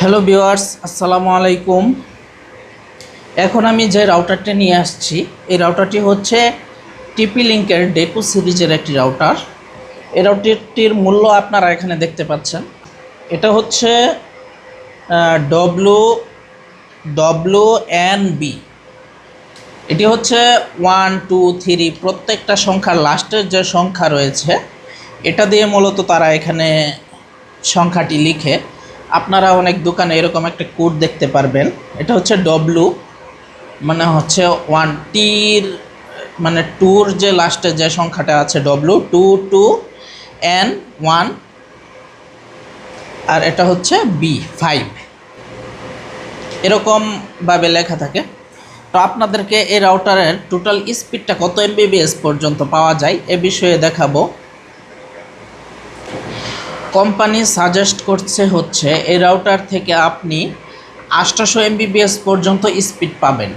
Hello viewers, আসসালামু আলাইকুম। এখন আমি যে রাউটারটি নিয়ে আসছি, এই রাউটারটি হচ্ছে টিপি লিঙ্কের ডেকো সিরিজের একটি রাউটার। এই রাউটারটির মূল্য আপনারা এখানে দেখতে পাচ্ছেন। এটা হচ্ছে ডব্লু ডব্লু এন বি এটি হচ্ছে ওয়ান, টু, থ্রি, প্রত্যেকটা সংখ্যার লাস্টের যে সংখ্যা রয়েছে, এটা দিয়ে মূলত তারা এখানে সংখ্যাটি লিখে আপনারা অনেক দোকানে এরকম একটা কোড দেখতে পারবেন। এটা হচ্ছে ডব্লু মানে হচ্ছে ওয়ান টির মানে টুর যে লাস্টে যে সংখ্যাটা আছে W two two N one আর এটা হচ্ছে বি ফাইভ এরকমভাবে লেখা থাকে। তো আপনাদেরকে এই রাউটারের টোটাল স্পিডটা কত এমবিবিএস পর্যন্ত পাওয়া যায় এ বিষয়ে দেখাবো। কোম্পানি সাজেস্ট করছে হচ্ছে এই রাউটার থেকে আপনি আটশোশো এমবিবিএস পর্যন্ত স্পিড পাবেন।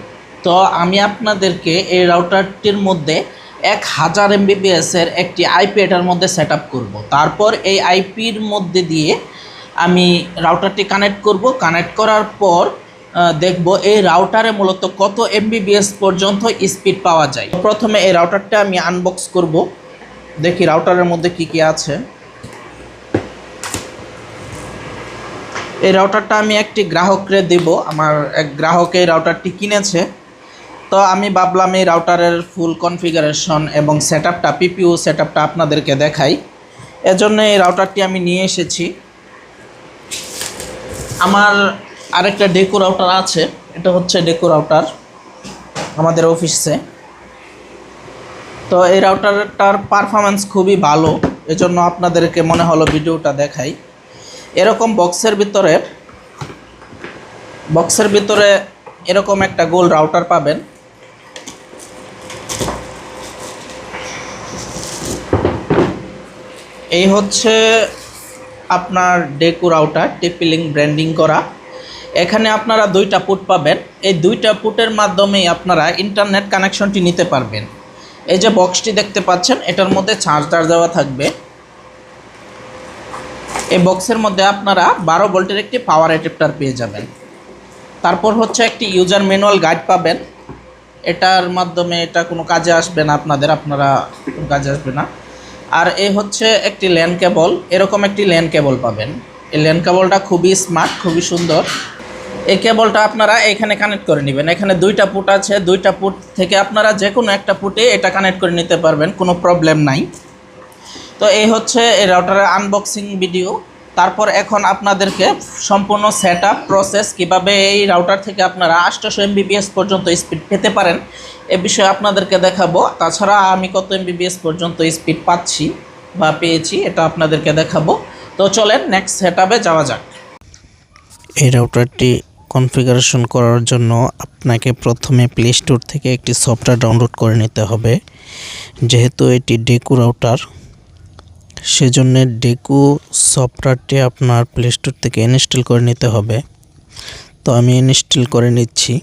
তো আমি আপনাদেরকে এই রাউটারটির মধ্যে এক হাজার এমবিবিএসের একটি আইপি এটার মধ্যে সেট আপ করব। তারপর এই আইপির মধ্যে দিয়ে আমি রাউটারটি কানেক্ট করব। কানেক্ট করার পর দেখব এই রাউটারে মূলত কত এমবিবিএস পর্যন্ত স্পিড পাওয়া যায়। প্রথমে এই রাউটারটা আমি আনবক্স করব। দেখি রাউটারের মধ্যে কি কি আছে। এই রাউটারটা আমি একটি গ্রাহককে দেব। আমার এক গ্রাহক এই রাউটারটি কিনেছে। তো আমি ভাবলাম এই রাউটারের ফুল কনফিগারেশন এবং সেট আপটা পিপিউ সেট আপটা আপনাদেরকে দেখাই। এজন্য এই রাউটারটি আমি নিয়ে এসেছি। আমার আরেকটা ডেকো রাউটার আছে। এটা হচ্ছে ডেকো রাউটার আমাদের অফিসে। তো এই রাউটারটার পারফরমেন্স খুবই ভালো। এজন্য আপনাদেরকে মনে হলো ভিডিওটা দেখাই। এরকম বক্সের ভিতরে বক্সের ভিতরে এরকম একটা গোল রাউটার পাবেন। এই হচ্ছে আপনার ডেকু রাউটার টিপিলিং ব্র্যান্ডিং করা। এখানে আপনারা দুইটা পুট পাবেন। এই দুইটা পুটের মাধ্যমেই আপনারা ইন্টারনেট কানেকশনটি নিতে পারবেন। এই যে বক্সটি দেখতে পাচ্ছেন, এটার মধ্যে চার্জার দেওয়া থাকবে। এই বক্সের মধ্যে আপনারা বারো ভোল্টের একটি পাওয়ার অ্যাডাপ্টার পেয়ে যাবেন। তারপর হচ্ছে একটি ইউজার ম্যানুয়াল গাইড পাবেন। এটার মাধ্যমে এটা কোনো কাজে আসবে না আপনাদের, আপনারা কাজে আসবে না। আর এই হচ্ছে একটি ল্যান কেবল এরকম একটি ল্যান কেবল পাবেন। এই ল্যান কেবলটা খুবই স্মার্ট খুবই সুন্দর। এই কেবলটা আপনারা এখানে কানেক্ট করে নেবেন। এখানে দুইটা পুট আছে, দুইটা পুট থেকে আপনারা যে কোনো একটা পুটে এটা কানেক্ট করে নিতে পারবেন, কোনো প্রবলেম নাই। তো এই হচ্ছে এই রাউটারের আনবক্সিং ভিডিও তারপর এখন আপনাদেরকে সম্পূর্ণ সেট প্রসেস কীভাবে এই রাউটার থেকে আপনারা আটশোশো এমবিবিএস পর্যন্ত স্পিড পেতে পারেন, এ বিষয়ে আপনাদেরকে দেখাবো। তাছাড়া আমি কত এমবিবিএস পর্যন্ত স্পিড পাচ্ছি বা পেয়েছি, এটা আপনাদেরকে দেখাবো। তো চলেন নেক্সট সেট যাওয়া যাক। এই রাউটারটি কনফিগারেশন করার জন্য আপনাকে প্রথমে প্লে স্টোর থেকে একটি সফটওয়্যার ডাউনলোড করে নিতে হবে। যেহেতু এটি ডেকু রাউটার সেজন্য ডেকু সফটওয়্যারটি আপনার প্লে স্টোর থেকে ইনস্টল করে নিতে হবে। তো আমি ইনস্টল করে নিচ্ছি।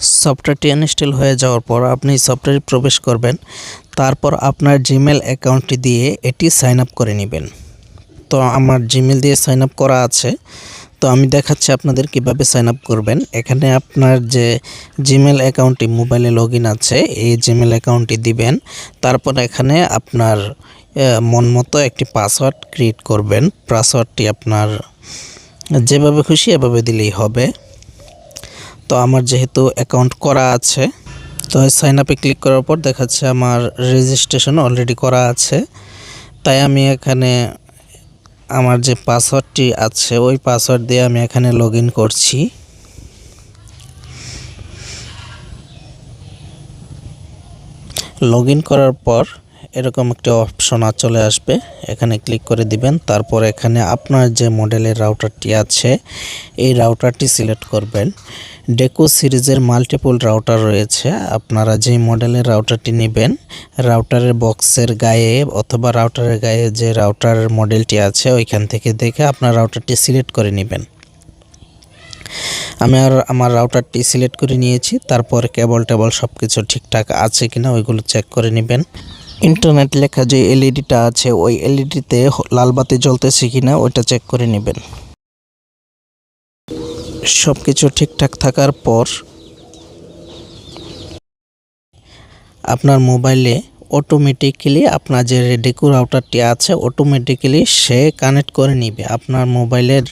সফটওয়্যারটি ইনস্টল হয়ে যাওয়ার পর আপনি সফটওয়্যারে প্রবেশ করবেন। তারপর আপনার জিমেল অ্যাকাউন্টটি দিয়ে এটি সাইন আপ করে নেবেন। তো আমার জিমেল দিয়ে সাইন আপ করা আছে। তো আমি দেখাচ্ছি আপনাদের কীভাবে সাইন আপ করবেন। এখানে আপনার যে জিমেল অ্যাকাউন্টটি মোবাইলে লগ আছে, এই জিমেল অ্যাকাউন্টটি দিবেন। তারপর এখানে আপনার মন মতো একটি পাসওয়ার্ড ক্রিয়েট করবেন। পাসওয়ার্ডটি আপনার যেভাবে খুশি এভাবে দিলেই হবে। তো আমার যেহেতু অ্যাকাউন্ট করা আছে, তো সাইন আপে ক্লিক করার পর দেখাচ্ছে আমার রেজিস্ট্রেশন অলরেডি করা আছে। তাই আমি এখানে আমার যে পাসওয়ার্ডটি আছে ওই পাসওয়ার্ড দিয়ে আমি এখানে লগ করছি। লগ করার পর এরকম একটা অপশন চলে আসবে। এখানে ক্লিক করে দিবেন, তারপর এখানে আপনার যে মডেলের রাউটারটি আছে, এই রাউটারটি সিলেক্ট করবেন। ডেকো সিরিজের মাল্টিপল রাউটার রয়েছে, আপনারা যে মডেলের রাউটারটি নেবেন রাউটারের বক্সের গায়ে অথবা রাউটারের গায়ে যে রাউটার মডেলটি আছে, ওইখান থেকে দেখে আপনার রাউটারটি সিলেক্ট করে নেবেন। আমি আর আমার রাউটারটি সিলেক্ট করে নিয়েছি, তারপর কেবল টেবল সব কিছু ঠিকঠাক আছে কিনা, ওইগুলো চেক করে নেবেন। ইন্টারনেট লেখা যে এলইডিটা আছে, ওই এলইডিতে লাল বাতি জ্বলতেছে কিনা, ওইটা চেক করে নেবেন। সব কিছু ঠিকঠাক থাকার পর আপনার মোবাইলে অটোমেটিক্যালি আপনার যে ডেকো রাউটারটি আছে অটোমেটিক্যালি সে কানেক্ট করে নিবে। আপনার মোবাইলের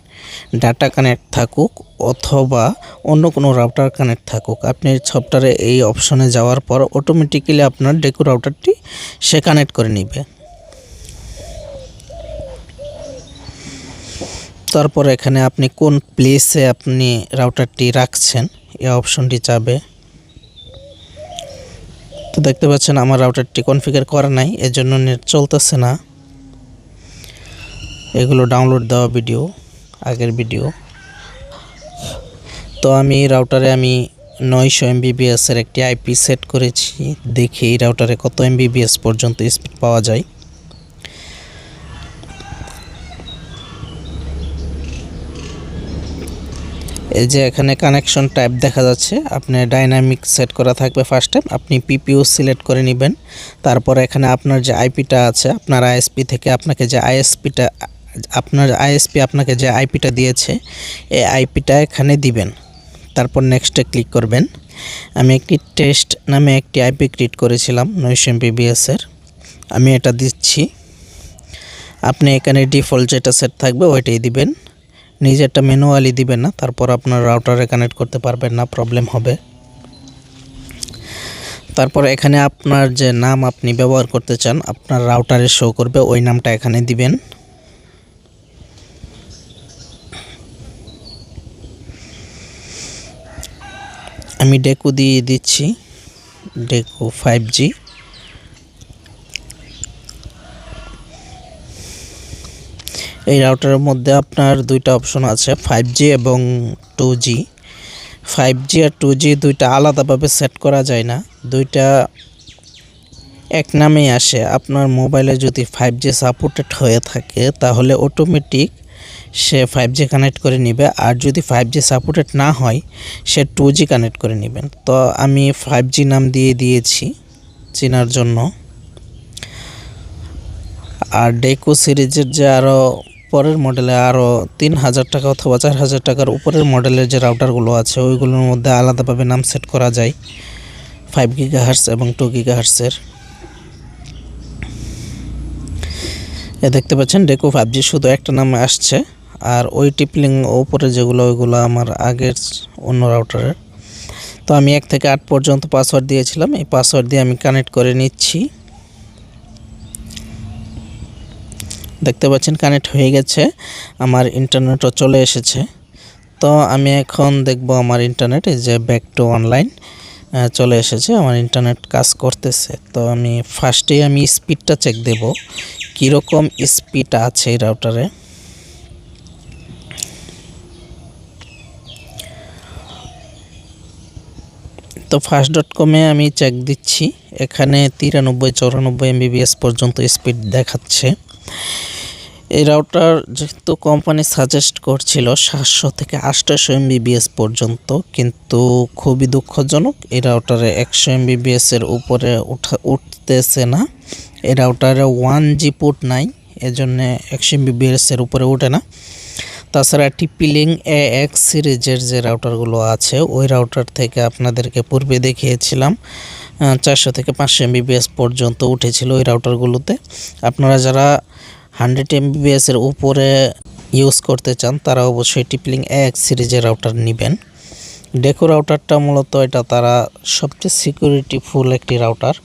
ডাটা কানেক্ট থাকুক অথবা অন্য কোনো রাউটার কানেক্ট থাকুক। আপনি সফটওয়্যারে এই অপশনে যাওয়ার পর অটোমেটিক্যালি আপনার ডেকো রাউটারটি সে কানেক্ট করে নিবে। তারপর এখানে আপনি কোন প্লেসে আপনি রাউটারটি রাখছেন, এই অপশনটি চাবে। তো দেখতে পাচ্ছেন আমার রাউটারটি কনফিগার করা নাই এর জন্য নেট চলতেছে না। এগুলো ডাউনলোড দেওয়া ভিডিও আগের ভিডিও তো আমি রাউটারে আমি নয়শো এমবিবিএসের একটি আইপি সেট করেছি, দেখি রাউটারে কত এমবিবিএস পর্যন্ত স্পিড পাওয়া যায়। এই যে এখানে কানেকশন টাইপ দেখা যাচ্ছে, আপনি ডাইনামিক সেট করা থাকবে ফার্স্ট টাইম আপনি পিপিও সিলেক্ট করে নেবেন। তারপর এখানে আপনার যে আইপিটা আছে, আপনার আইএসপি থেকে আপনাকে যে আইএসপিটা আপনার আইএসপি আপনাকে যে আইপিটা দিয়েছে, এই আইপিটা এখানে দিবেন। তারপর নেক্সটে ক্লিক করবেন। আমি একটি টেস্ট নামে একটি আইপি ক্রিয়েট করেছিলাম নয়শো এমবিবিএসের আমি এটা দিচ্ছি। আপনি এখানে ডিফল্ট যেটা সেট থাকবে, ওইটাই দিবেন। নিজেরটা ম্যানুয়ালি দিবেন না, তারপর আপনার রাউটারে কানেক্ট করতে পারবেন না প্রবলেম হবে। তারপর এখানে আপনার যে নাম আপনি ব্যবহার করতে চান, আপনার রাউটারে শো করবে, ওই নামটা এখানে দিবেন। আমি ডেকু দিয়ে দিচ্ছি ডেকু ফাইভ জি এই রাউটারের মধ্যে আপনার দুইটা অপশন আছে ফাইভ জি এবং টু জি ফাইভ জি আর টু জি দুইটা আলাদাভাবে সেট করা যায় না। দুইটা এক নামেই আসে। আপনার মোবাইলে যদি ফাইভ জি সাপোর্টেড হয়ে থাকে, তাহলে অটোমেটিক সে ফাইভ জি কানেক্ট করে নেবে। আর যদি ফাইভ জি সাপোর্টেড না হয়, সে টু জি কানেক্ট করে নেবেন তো আমি ফাইভ জি নাম দিয়ে দিয়েছি চেনার জন্য। আর ডেকো সিরিজের যে আরও পরের মডেলে আরও তিন হাজার টাকা অথবা চার হাজার টাকার উপরের মডেলের যে রাউটারগুলো আছে, ওইগুলোর মধ্যে আলাদাভাবে নাম সেট করা যায়। ফাইভ গিগা হার্স এবং টু গিগা হার্সের এ দেখতে পাচ্ছেন ডেকো ফাইভ জি শুধু একটা নামে আসছে, আর ওই টিপলিং ওপরে যেগুলো, ওইগুলো আমার আগের অন্য রাউটারের তো আমি এক থেকে আট পর্যন্ত পাসওয়ার্ড দিয়েছিলাম, এই পাসওয়ার্ড দিয়ে আমি কানেক্ট করে নিচ্ছি। দেখতে পাচ্ছেন কানেক্ট হয়ে গেছে। আমার ইন্টারনেটও চলে এসেছে। তো আমি এখন দেখব আমার ইন্টারনেট যে ব্যাক টু অনলাইন চলে এসেছে, আমার ইন্টারনেট কাজ করতেছে। তো আমি ফার্স্টেই আমি স্পিডটা চেক দেব। কীরকম স্পিড আছে এই রাউটারে তো ফার্স্ট ডট কমে আমি চেক দিচ্ছি। এখানে তিরানব্বই, চৌরানব্বই এমবিবিএস পর্যন্ত স্পিড দেখাচ্ছে। এই রাউটার যেহেতু কোম্পানি সাজেস্ট করছিল সাতশো থেকে আটশোশো এমবিবিএস পর্যন্ত, কিন্তু খুবই দুঃখজনক, এই রাউটারে একশো এমবিবিএস এর উপরে উঠা, উঠতেছে না। এই রাউটারে ওয়ান জি পুট নাই, এজন্য একশো এমবিবিএস এর উপরে ওঠে না। তাছাড়া টিপিলিং এ এক্স সিরিজের যে রাউটারগুলো আছে, ওই রাউটার থেকে আপনাদেরকে পূর্বে দেখিয়েছিলাম চারশো থেকে পাঁচশো এমবিবিএস পর্যন্ত উঠেছিল ওই রাউটারগুলোতে আপনারা যারা হান্ড্রেড এমবিবিএস এর উপরে ইউজ করতে চান, তারা অবশ্যই টিপলিং এক সিরিজের রাউটার নেবেন। ডেকো রাউটারটা মূলত এটা তারা সবচেয়ে সিকিউরিটি ফুল একটি রাউটার